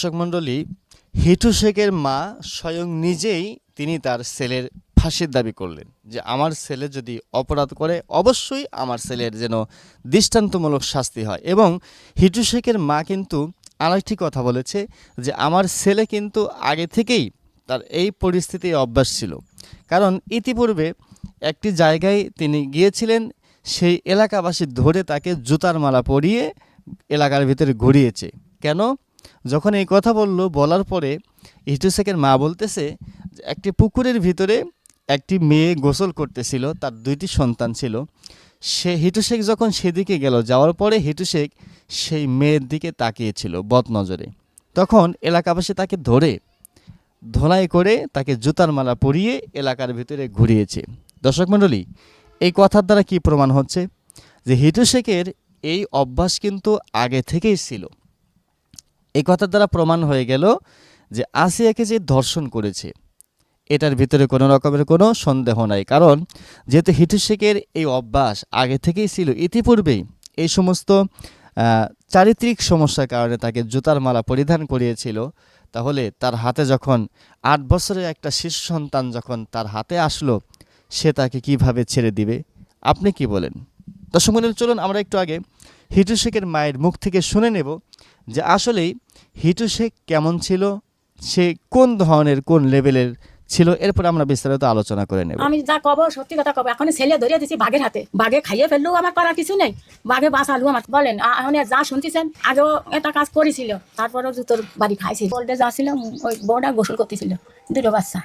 দর্শক মণ্ডলী হিটু শেখের মা স্বয়ং নিজেই তিনি তার ছেলের ফাঁসির দাবি করলেন যে আমার ছেলে যদি অপরাধ করে, অবশ্যই আমার ছেলের যেন দৃষ্টান্তমূলক শাস্তি হয়। এবং হিটু শেখের মা কিন্তু আরেকটি কথা বলেছে যে আমার ছেলে কিন্তু আগে থেকেই তার এই পরিস্থিতি অভ্যাস ছিল। কারণ ইতিপূর্বে একটি জায়গায় তিনি গিয়েছিলেন, সেই এলাকাবাসী ধরে তাকে জুতার মালা পরিয়ে এলাকার ভিতরে ঘুরিয়েছে। কেন? যখন এই কথা বলল, বলার পরে হিটু মা বলতেছে যে, একটি পুকুরের ভিতরে একটি মেয়ে গোসল করতেছিল, তার দুইটি সন্তান ছিল। সে হিটু শেখ যখন সেদিকে গেল, যাওয়ার পরে হিটু শেখ সেই মেয়ের দিকে তাকিয়েছিল বদনজরে। তখন এলাকাবাসী তাকে ধরে ধোলাই করে তাকে জুতার মালা পরিয়ে এলাকার ভিতরে ঘুরিয়েছে। দর্শক মণ্ডলী, এই কথার দ্বারা কি প্রমাণ হচ্ছে? যে হিটু শেখের এই অভ্যাস কিন্তু আগে থেকেই ছিল। এই কথার দ্বারা প্রমাণ হয়ে গেল যে আসিয়াকে যে ধর্ষণ করেছে, এটার ভিতরে কোনো রকমের কোনো সন্দেহ নাই। কারণ যেহেতু হিটু শেখের এই অভ্যাস আগে থেকেই ছিল, ইতিপূর্বেই এই সমস্ত চারিত্রিক সমস্যার কারণে তাকে জুতার মালা পরিধান করিয়েছিল, তাহলে তার হাতে যখন আট বছরের একটা শিশু সন্তান যখন তার হাতে আসলো, সে তাকে কীভাবে ছেড়ে দিবে? আপনি কি বলেন? দর্শক চলুন আমরা একটু আগে হিটু শেখের মায়ের মুখ থেকে শুনে নেব যে আসলেই হিটু শেখ কেমন ছিল সে কোন ধরনের কোন লেভেলের ছিল এরপর আমরা বিস্তারিত আলোচনা করে নেব। আমি যা কব সত্যি কথা কব এখন ছেলে ধরে দিছি বাঘের হাতে। বাঘে খাইয়ে ফেললেও আমার করার কিছু নেই। বাঘে বাঁচালু আমার বলেন এখন যা শুনতেছেন আগেও একটা কাজ করেছিল। তারপরেও জুতোর বাড়ি খাইছিল বলতে যা ছিল ওই বউটা গোসল করতেছিল। দুটো বাচ্চা।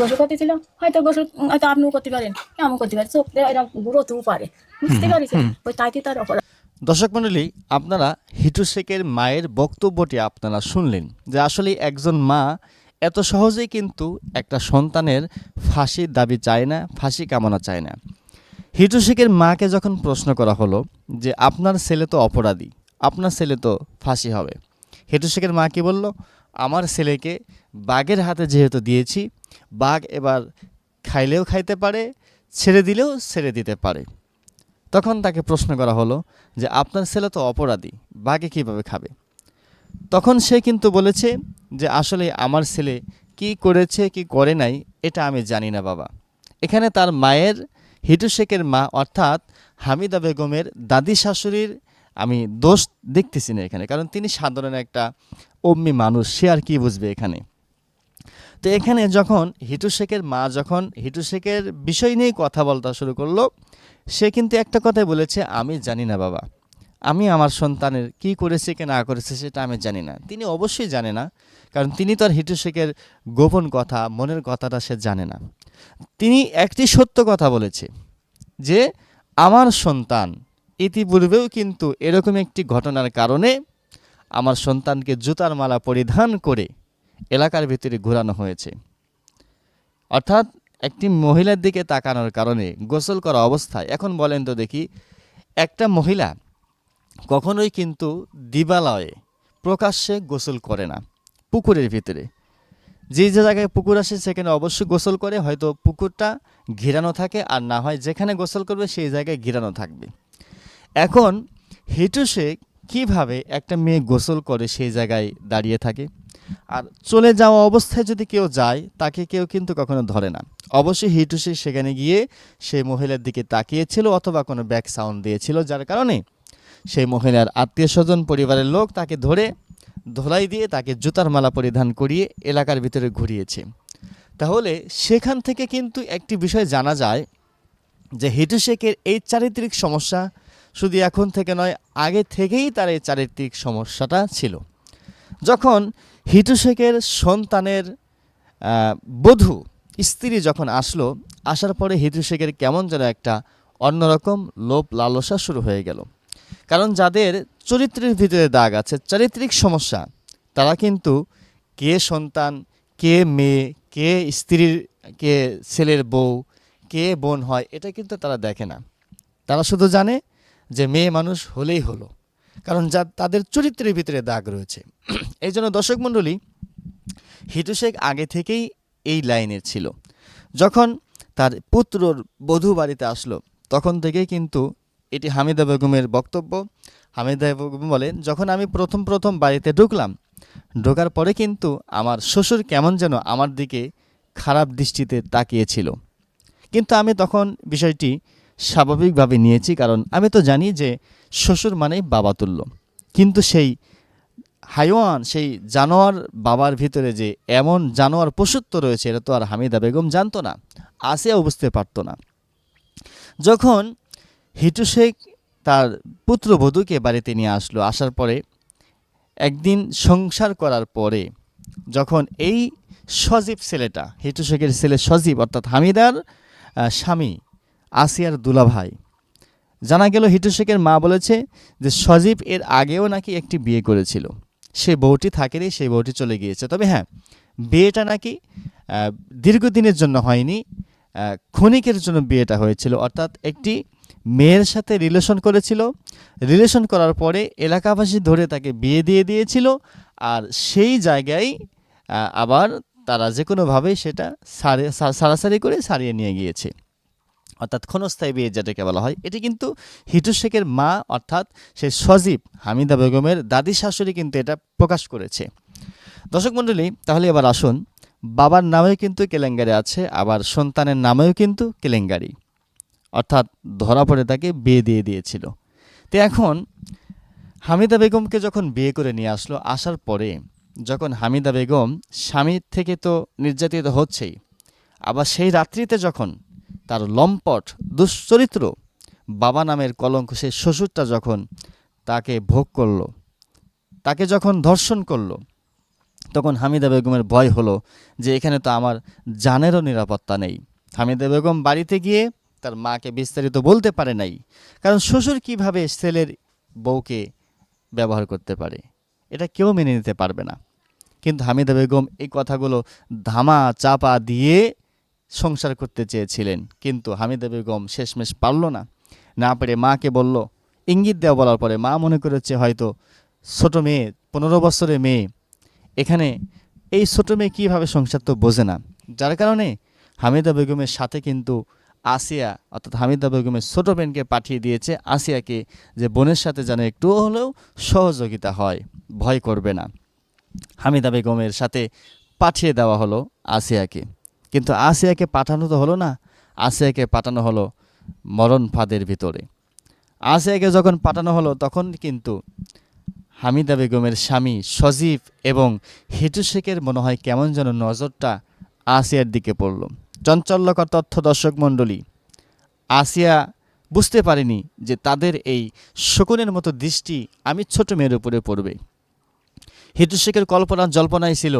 গোসল করতেছিল হয়তো গোসল হয়তো আপনিও করতে পারেন এমন করতে পারেন চোখ দিয়ে এরকম গুঁড়ো তু পারে। বুঝতে পারিস ওই তাইতে তার অপরাধ? দর্শক মণ্ডলী, আপনারা হিটু শেখের মায়ের বক্তব্যটি আপনারা শুনলেন যে আসলে একজন মা এত সহজেই কিন্তু একটা সন্তানের ফাঁসির দাবি চায় না, ফাঁসি কামনা চায় না। হিটু শেখের মাকে যখন প্রশ্ন করা হলো যে, আপনার ছেলে তো অপরাধী, আপনার ছেলে তো ফাঁসি হবে। হিটু শেখের মা কি বলল, আমার ছেলেকে বাঘের হাতে যেহেতু দিয়েছি, বাঘ এবার খাইলেও খাইতে পারে, ছেড়ে দিলেও ছেড়ে দিতে পারে। তখন তাকে প্রশ্ন করা হলো যে, আপনার ছেলে তো অপরাধী, বাঘে কীভাবে খাবে? তখন সে কিন্তু বলেছে যে, আসলে আমার ছেলে কি করেছে, কি করে নাই, এটা আমি জানি না বাবা। এখানে তার মায়ের হিটু শেখের মা, অর্থাৎ হামিদা বেগমের দাদি শাশুড়ির আমি দোষ দেখতেছি না এখানে, কারণ তিনি সাধারণ একটা অম্মি মানুষ, সে আর কি বুঝবে এখানে? তো এখানে যখন হিটু শেখের মা যখন হিটু শেখের বিষয় নিয়ে কথা বলতে শুরু করল, সে কিন্তু একটা কথাই বলেছে, আমি জানি না বাবা। আমি আমার সন্তানের কি করেছে, কি না করেছে, সেটা আমি জানি না। তিনি অবশ্যই জানে না, কারণ তিনি তো আর হিটু শেখের গোপন কথা, মনের কথাটা সে জানে না। তিনি একটি সত্য কথা বলেছে যে, আমার সন্তান ইতিপূর্বেও কিন্তু এরকম একটি ঘটনার কারণে আমার সন্তানকে জুতার মালা পরিধান করে এলাকার ভিতরে ঘোরানো হয়েছে। অর্থাৎ একটি মহিলার দিকে তাকানোর কারণে গোসল করা অবস্থায়, এখন বলেন তো দেখি, একটা মহিলা কখনোই কিন্তু দিবালয়ে প্রকাশ্যে গোসল করে না, পুকুরের ভিতরে। যে যে জায়গায় পুকুর আসে সেখানে অবশ্যই গোসল করে, হয়তো পুকুরটা ঘিরানো থাকে আর না হয় যেখানে গোসল করবে সেই জায়গায় ঘিরানো থাকবে। এখন হিটু শেখ কীভাবে একটা মেয়ে গোসল করে সেই জায়গায় দাঁড়িয়ে থাকে? আর চলে যাওয়া অবস্থায় যদি কেউ যায়, তাকে কেউ কিন্তু কখনো ধরে না। অবশ্যই হিটু শেখ সেখানে গিয়ে সেই মহিলার দিকে তাকিয়েছিল অথবা কোনো ব্যাক সাউন্ড দিয়েছিল, যার কারণে সেই মহিলার আত্মীয় স্বজন পরিবারের লোক তাকে ধরে, ধোলাই দিয়ে তাকে জুতার মালা পরিধান করিয়ে এলাকার ভিতরে ঘুরিয়েছে। তাহলে সেখান থেকে কিন্তু একটি বিষয় জানা যায় যে হিটু শেখের এই চারিত্রিক সমস্যা শুধু এখন থেকে নয়, আগে থেকেই তার এই চারিত্রিক সমস্যাটা ছিল। যখন হিটু শেখের সন্তানের বধূ, স্ত্রী যখন আসলো, আসার পরে হিটু শেখের কেমন যেন একটা অন্যরকম লোভ লালসা শুরু হয়ে গেল। কারণ যাদের চরিত্রের ভিতরে দাগ আছে, চারিত্রিক সমস্যা, তারা কিন্তু কে সন্তান, কে মেয়ে, কে স্ত্রীর, কে ছেলের বউ, কে বোন হয়, এটা কিন্তু তারা দেখে না। তারা শুধু জানে যে মেয়ে মানুষ হলেই হলো। কারণ যা তাদের চরিত্রের ভিতরে দাগ রয়েছে। এই জন্য দর্শক মণ্ডলী হিটু শেখ আগে থেকেই এই লাইনের ছিল। যখন তার পুত্রর বধূ বাড়িতে আসলো, তখন থেকেই কিন্তু এটি হামিদা বেগমের বক্তব্য। হামিদা বেগম বলেন, যখন আমি প্রথম প্রথম বাড়িতে ঢুকলাম, ঢোকার পরে কিন্তু আমার শ্বশুর কেমন যেন আমার দিকে খারাপ দৃষ্টিতে তাকিয়েছিল। কিন্তু আমি তখন বিষয়টি স্বাভাবিকভাবে নিয়েছি, কারণ আমি তো জানি যে শ্বশুর মানেই বাবা তুল্য। কিন্তু সেই হাইওয়ান, সেই জানোয়ার বাবার ভিতরে যে এমন জানোয়ার পশুত্ব রয়েছে, এটা তো আর হামিদা বেগম জানতো না আসিয়াও বুঝতে পারতো না। যখন হিটু শেখ তার পুত্রবধূকে বাড়িতে নিয়ে আসলো, আসার পরে একদিন সংসার করার পরে যখন এই সজীব ছেলেটা, হিটু শেখের ছেলে সজীব, অর্থাৎ হামিদার স্বামী আসিয়ার দুলাভাই। জানা গেল হিটু শেখের মা বলেছে যে সজীব এর আগেও নাকি একটি বিয়ে করেছিল। সে বউটি থাকেনি সেই বউটি চলে গিয়েছে। তবে হ্যাঁ বিয়েটা নাকি দীর্ঘদিনের জন্য হয়নি ক্ষণিকের জন্য বিয়েটা হয়েছিল। অর্থাৎ একটি মেয়ের সাথে রিলেশন করেছিল। রিলেশন করার পরে এলাকাবাসী ধরে তাকে বিয়ে দিয়ে দিয়েছিল আর সেই জায়গায় আবার তারা যে কোনোভাবেই সেটা সারে সারাসারি করে সারিয়ে নিয়ে গিয়েছে। অর্থাৎ ক্ষণস্থায়ী বিয়ে যেটাকে বলা হয়, এটি কিন্তু হিটু শেখের মা অর্থাৎ সে সজীব হামিদা বেগমের দাদি শাশুড়ি কিন্তু এটা প্রকাশ করেছে। দর্শক মণ্ডলী, তাহলে এবার আসুন, বাবার নামেও কিন্তু কেলেঙ্গারি আছে, আবার সন্তানের নামেও কিন্তু কেলেঙ্গারি অর্থাৎ ধরা পড়ে তাকে বিয়ে দিয়ে দিয়েছিল। তো এখন হামিদা বেগমকে যখন বিয়ে করে নিয়ে আসলো আসার পরে, যখন হামিদা বেগম স্বামীর থেকে তো নির্যাতিত হচ্ছেই, আবার সেই রাত্রিতে যখন তার লম্পট, দুশ্চরিত্র। বাবা নামের কলঙ্ক সেই শ্বশুরটা যখন তাকে ভোগ করল, তাকে যখন ধর্ষণ করল, তখন হামিদা বেগমের ভয় হলো যে এখানে তো আমার জানেরও নিরাপত্তা নেই। হামিদা বেগম বাড়িতে গিয়ে তার মাকে বিস্তারিত বলতে পারে নাই, কারণ শ্বশুর কীভাবে ছেলের বউকে ব্যবহার করতে পারে, এটা কেউ মেনে নিতে পারবে না। কিন্তু হামিদা বেগম এই কথাগুলো ধামা চাপা দিয়ে সংসার করতে চেয়েছিলেন। কিন্তু হামিদা বেগম শেষমেশ পারল না। না পেরে মাকে বলল, ইঙ্গিত দেওয়া বলার পরে মা মনে করেছে হয়তো ছোট মেয়ে, পনেরো বছরের মেয়ে। এখানে এই ছোট মেয়ে কীভাবে সংসার তো বোঝে না। যার কারণে হামিদা বেগমের সাথে কিন্তু আসিয়া, অর্থাৎ হামিদা বেগমের ছোট বোনকে পাঠিয়ে দিয়েছে আসিয়াকে যে বোনের সাথে যেন একটু হলেও সহযোগিতা হয়, ভয় করবে না। হামিদা বেগমের সাথে পাঠিয়ে দেওয়া হলো আসিয়াকে। কিন্তু আসিয়াকে পাঠানো তো হলো না, আসিয়াকে পাঠানো হলো মরণ ফাঁদের ভিতরে। আসিয়াকে যখন পাঠানো হলো, তখন কিন্তু হামিদা বেগমের স্বামী সজীব এবং হিটু শেখের মনে হয় কেমন যেন নজরটা আসিয়ার দিকে পড়ল। চঞ্চল্যকর তথ্য, দর্শক মণ্ডলী, আসিয়া বুঝতে পারেনি যে তাদের এই শকুনের মতো দৃষ্টি আমি ছোট মেয়ের উপরে পড়বে। হিটু শেখের কল্পনা, জল্পনাই ছিল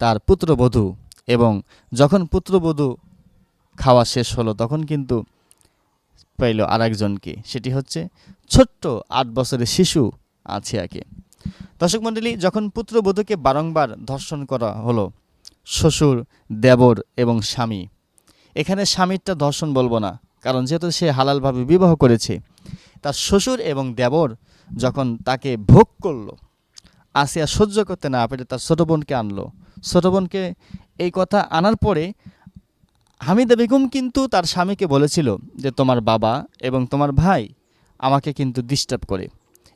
তার পুত্রবধূ এবং যখন পুত্রবধূ খাওয়া শেষ হলো, তখন কিন্তু পাইল আরেকজনকে। সেটি হচ্ছে ছোট্ট আট বছরের শিশু আছিয়াকে। দর্শক মণ্ডলী, যখন পুত্রবধূকে বারংবার ধর্ষণ করা হলো, শ্বশুর, দেবর এবং স্বামী, এখানে স্বামীরটা ধর্ষণ বলব না, কারণ যেহেতু সে হালালভাবে বিবাহ করেছে, তার শ্বশুর এবং দেবর যখন তাকে ভোগ করল, আসিয়া সহ্য করতে না পেরে তার ছোটো বোনকে আনলো ছোটো বোনকে এই কথা আনার পরে হামিদা বেগম কিন্তু তার স্বামীকে বলেছিল যে, তোমার বাবা এবং তোমার ভাই আমাকে কিন্তু ডিস্টার্ব করে।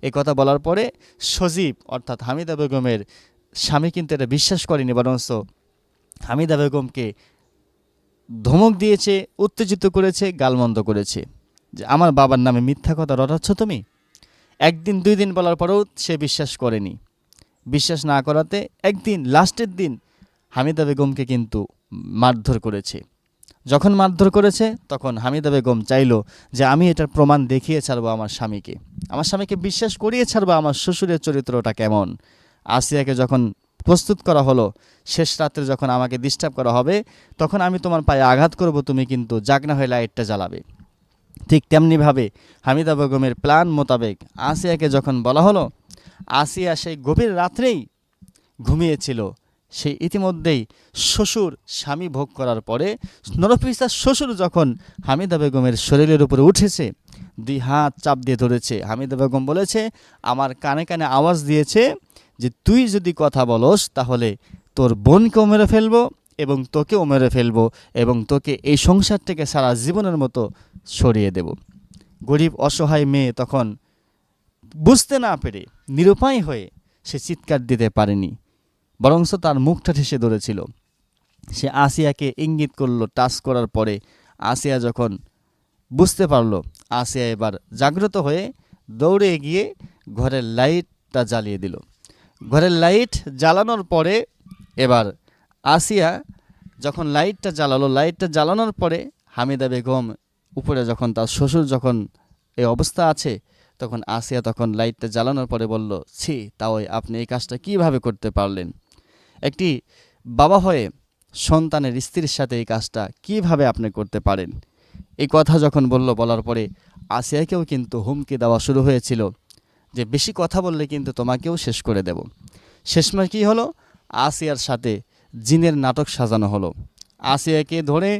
এই কথা বলার পরে সজীব, অর্থাৎ হামিদা বেগমের স্বামী কিন্তু এটা বিশ্বাস করেনি, বরঞ্চ হামিদা বেগমকে ধমক দিয়েছে, উত্তেজিত করেছে, গালমন্দ করেছে যে, আমার বাবার নামে মিথ্যা কথা রটাচ্ছ তুমি? একদিন, দুই দিন বলার পরেও সে বিশ্বাস করেনি। বিশ্বাস না করাতে একদিন, লাস্টের দিন হামিদা বেগমকে কিন্তু মারধর করেছে। যখন মারধর করেছে, তখন হামিদা বেগম চাইলো যে আমি এটার প্রমাণ দেখিয়ে ছাড়বো আমার স্বামীকে। আমার স্বামীকে বিশ্বাস করিয়ে ছাড়বো আমার শ্বশুরের চরিত্রটা কেমন? আসিয়াকে যখন প্রস্তুত করা হলো, শেষ রাত্রে যখন আমাকে ডিস্টার্ব করা হবে, তখন আমি তোমার পায়ে আঘাত করব, তুমি কিন্তু জাগনা হয়ে লাইটটা জ্বালাবে। ঠিক তেমনিভাবে হামিদা বেগমের প্ল্যান মোতাবেক আসিয়াকে যখন বলা হলো আসিয়া সেই গভীর রাত্রেই ঘুমিয়েছিল। সেই ইতিমধ্যেই শ্বশুর স্বামী ভোগ করার পরে নরপিসার শ্বশুর যখন হামিদা বেগমের শরীরের উপরে উঠেছে, দুই হাত চাপ দিয়ে ধরেছে। হামিদা বেগম বলেছে, আমার কানে কানে আওয়াজ দিয়েছে যে তুই যদি কথা বলস তাহলে তোর বোনকেও মেরে ফেলব এবং তোকেও মেরে ফেলব এবং তোকে এই সংসার থেকে সারা জীবনের মতো সরিয়ে দেব। গরিব অসহায় মেয়ে তখন বুঝতে না পেরে, নিরুপায় হয়ে সে চিৎকার দিতে পারেনি বরঞ্চ তার মুখটা ঠেসে ধরেছিল। সে আসিয়াকে ইঙ্গিত করল, টাচ করার পরে আসিয়া যখন বুঝতে পারল, আসিয়া এবার জাগ্রত হয়ে দৌড়ে গিয়ে ঘরের লাইটটা জ্বালিয়ে দিল। ঘরের লাইট জ্বালানোর পরে এবার আসিয়া যখন লাইটটা জ্বালালো, লাইটটা জ্বালানোর পরে হামিদা বেগম উপরে যখন তার শ্বশুর যখন এই অবস্থা আছে তখন আসিয়া তখন লাইটটা জ্বালানোর পরে বলল, ছি তাও আপনি এই কাজটা কীভাবে করতে পারলেন? একটি বাবা হয়ে সন্তানের স্ত্রীর সাথে এই কাজটা কীভাবে আপনি করতে পারেন? এই কথা যখন বলল, বলার পরে আসিয়াকেও কিন্তু হুমকি দেওয়া শুরু হয়েছিল যে, বেশি কথা বললে কিন্তু তোমাকেও শেষ করে দেব। শেষমেশ কী হলো? আসিয়ার সাথে জিনের নাটক সাজানো হলো। আসিয়াকে ধরে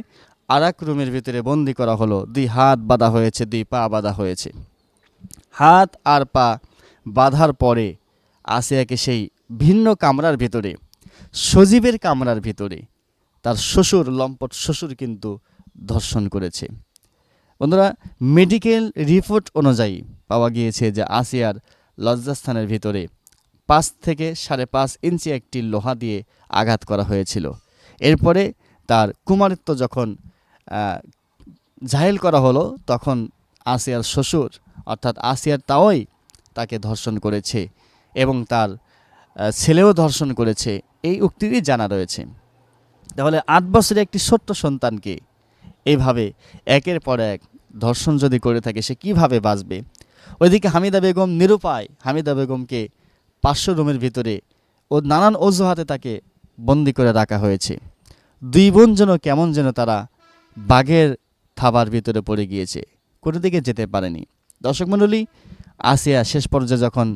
আর এক রুমের ভিতরে বন্দি করা হলো। দুই হাত বাঁধা হয়েছে, দুই পা বাঁধা হয়েছে। হাত আর পা বাঁধার পরে আসিয়াকে সেই ভিন্ন কামরার ভিতরে, সজীবের কামরার ভিতরে। তার শ্বশুর, লম্পট শ্বশুর কিন্তু ধর্ষণ করেছে। বন্ধুরা মেডিকেল রিপোর্ট অনুযায়ী পাওয়া গিয়েছে যে আসিয়ার লজ্জাস্থানের ভিতরে পাঁচ থেকে সাড়ে পাঁচ ইঞ্চি একটি লোহা দিয়ে আঘাত করা হয়েছিল। এরপরে তার কুমারিত্ব যখন জাহেল করা হলো, তখন আসিয়ার শ্বশুর অর্থাৎ আসিয়ার তাওই তাকে ধর্ষণ করেছে এবং তার ছেলেও ধর্ষণ করেছে। এই উক্তিরই জানা রয়েছে। তাহলে আট বছরের একটি ছোট্ট সন্তানকে এইভাবে একের পর এক ধর্ষণ যদি করে থাকে, সে কীভাবে বাঁচবে? ওইদিকে হামিদা বেগম নিরুপায়, হামিদা বেগমকে পাঁচশো রুমের ভিতরে ও নানান অজুহাতে তাকে বন্দি করে রাখা হয়েছে। দুই বোন যেন কেমন যেন তারা বাঘের থাবার ভিতরে পড়ে গিয়েছে কোনো দিকে যেতে পারেনি। দর্শক মণ্ডলী আসিয়া শেষ পর্যায়ে যখন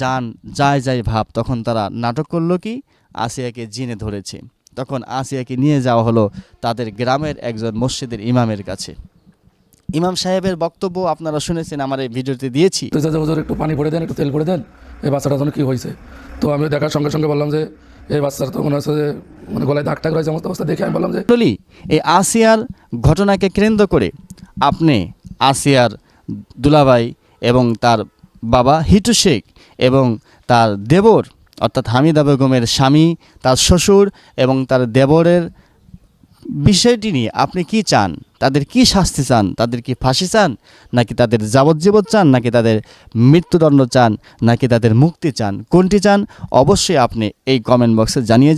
যান যায় যায় ভাব তখন তারা নাটক করল কি? আসিয়াকে জিনে ধরেছে। তখন আসিয়াকে নিয়ে যাওয়া হলো তাদের গ্রামের একজন মসজিদের ইমামের কাছে। ইমাম সাহেবের বক্তব্য আপনারা শুনেছেন আমার এই ভিডিওতে দিয়েছি। হুজুর একটু পানি ভরে দেন একটু তেল ভরে দেন এই বাচ্চাটা জন্য কী হয়েছে? তো আমি দেখার সঙ্গে সঙ্গে বললাম যে এই বাচ্চাটা তো মনে হচ্ছে যে মানে গলায় দাগ টাগ রয়েছে সমস্ত অবস্থা দেখে আমি বললাম যে এই আসিয়ার ঘটনাকে কেন্দ্র করে আপনি আসিয়ার দুলাভাই এবং তার বাবা হিটু শেখ এবং তার দেবর, অর্থাৎ হামিদা বেগমের স্বামী, তার শ্বশুর এবং তার দেবরের বিষয়টি নিয়ে আপনি কি চান? তাদের কি শাস্তি চান? তাদের কি ফাঁসি চান? নাকি তাদের যাবজ্জীবন চান? নাকি তাদের মৃত্যুদণ্ড চান? নাকি তাদের মুক্তি চান? কোনটি চান? অবশ্যই আপনি এই কমেন্ট বক্সে জানিয়ে